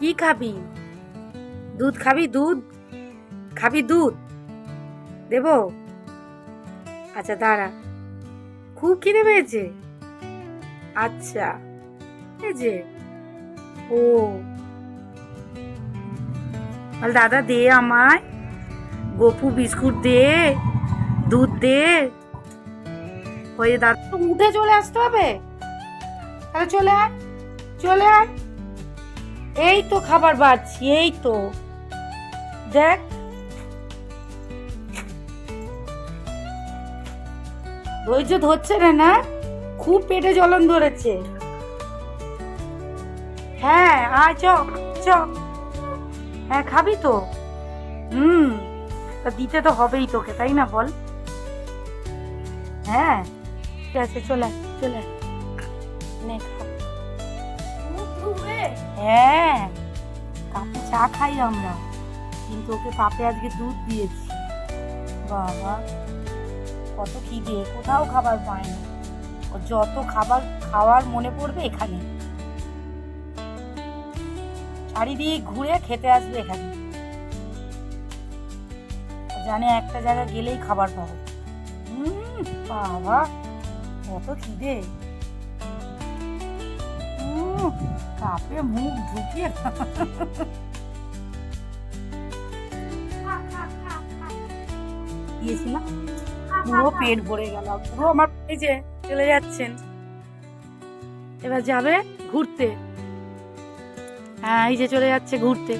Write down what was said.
কি খাবি? দুধ খাবি? দুধ? খাবি দুধ? দেব? আচ্ছা দাঁড়া। খুব খিদে পেয়েছে? আচ্ছা। যে। ও। দাদা, দে আমায়। গপু বিস্কুট দে, দুধ দে। ওই দাদা উঠে চলে আসতে হবে? তাহলে চলে আয় চলে আয়। এই তো খাবার বাড়ছি এই তো। দেখ। ধৈর্য ধরছে না না? খুব পেটে জ্বলন ধরেছে। হ্যাঁ আয় চ চ। হ্যাঁ খাবি তো? হুম তা দিতে তো হবেই তোকে তাই না বল? হ্যাঁ ঠিক আছে চলে চলে। নে হ্যাঁ। চা খাই আমরা। কিন্তু ওকে পাপে আজকে দুধ দিয়েছি। বাবা, কত খিদে কোথাও খাবার পায় না। ও যত খাবার খাওয়ার মনে পড়বে এখানে। চারিদিক ঘুরে খেতে আসবে এখানে। জানে একটা জায়গা গেলেই খাবার পাবো। বাবা, কত খিদে। কাপে মুখ ঢুকিয়ে দিয়েছিলাম। পুরো পেট ভরে গেল। পুরো আমার এই যে চলে যাচ্ছেন। এবার যাবে ঘুরতে। হ্যাঁ এই যে চলে যাচ্ছে ঘুরতে।